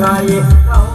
ใครเขา